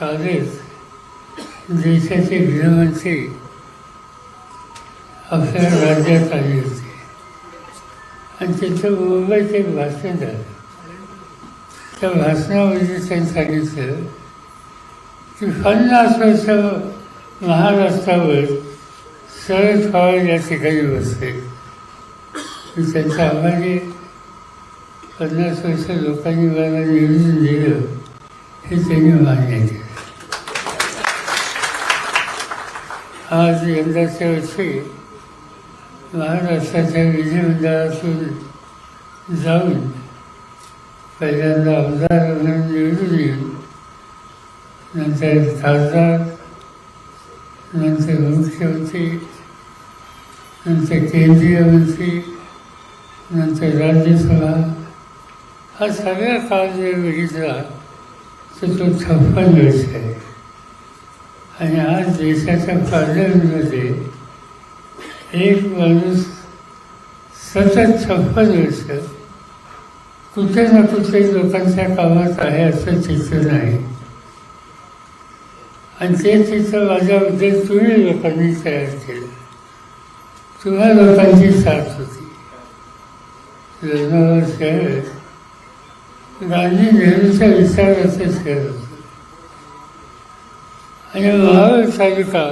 कालच देशाचे गृहमंत्री आपल्या राज्यात आले होते. आणि तिथं मुंबईत एक भाषण झालं. त्या भाषणामध्ये त्यांनी सांगितलं की पन्नास वर्ष महाराष्ट्रावर शरद पवार या ठिकाणी बसले. मी त्यांचा पन्नास वर्ष लोकांनी मला निवडून दिलं हे त्यांनी मान्य केलं. आज यंदाच्या वर्षी महाराष्ट्राच्या विधिमंडळातून जाऊन पहिल्यांदा आमदार म्हणून निवडून येऊन नंतर खासदार नंतर मुख्यमंत्री नंतर केंद्रीय मंत्री नंतर राज्यसभा. हा सगळा काळ जर बघितला तर तो छप्पन वर्ष आहे. आणि आज देशाच्या पार्लमेंटमध्ये एक माणूस सतत छप्पन वर्ष कुठे ना कुठे लोकांच्या कामात आहे असं चित्र नाही आणि ते चित्र माझ्याबद्दल तुम्ही लोकांनी तयार केलं. तुम्हा लोकांची साथ होती. लोणावळा शहर गांधी नेहरूचा विचार असं शहर होतं. आणि महाबळ तालुका